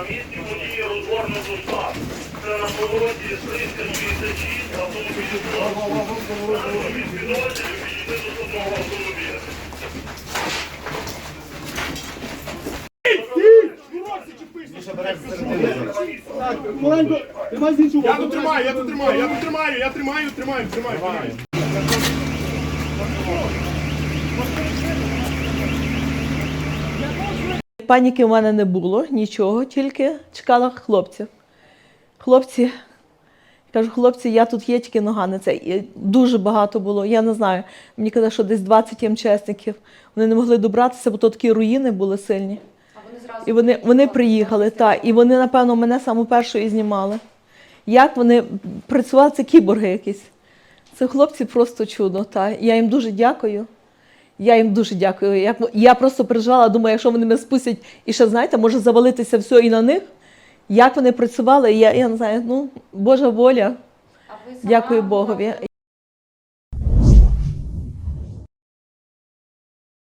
На місці події розгорнуто штаб. Це на повороті з 366 автомобілів. Іншого Я тут тримаю, я тут тримаю, я тут тримаю, я тримаю, тримаю, тримаю, тримаю. Паніки в мене не було, нічого, тільки чекала хлопців. Хлопці, кажу, хлопці, я тут є тільки нога на це. І дуже багато було. Я не знаю. Мені казали, що десь 20 МЧСників. Вони не могли добратися, бо то такі руїни були сильні. І вони, вони приїхали, так, і вони, напевно, мене саму першу і знімали. Як вони працювали, це кіборги якісь. Це хлопці просто чудо. Та. Я їм дуже дякую. Я їм дуже дякую. Я, я просто переживала, думаю, якщо вони мене спустять і ще, знаєте, може завалитися все і на них. Як вони працювали, я, я не знаю, ну, Божа воля. Дякую Богові.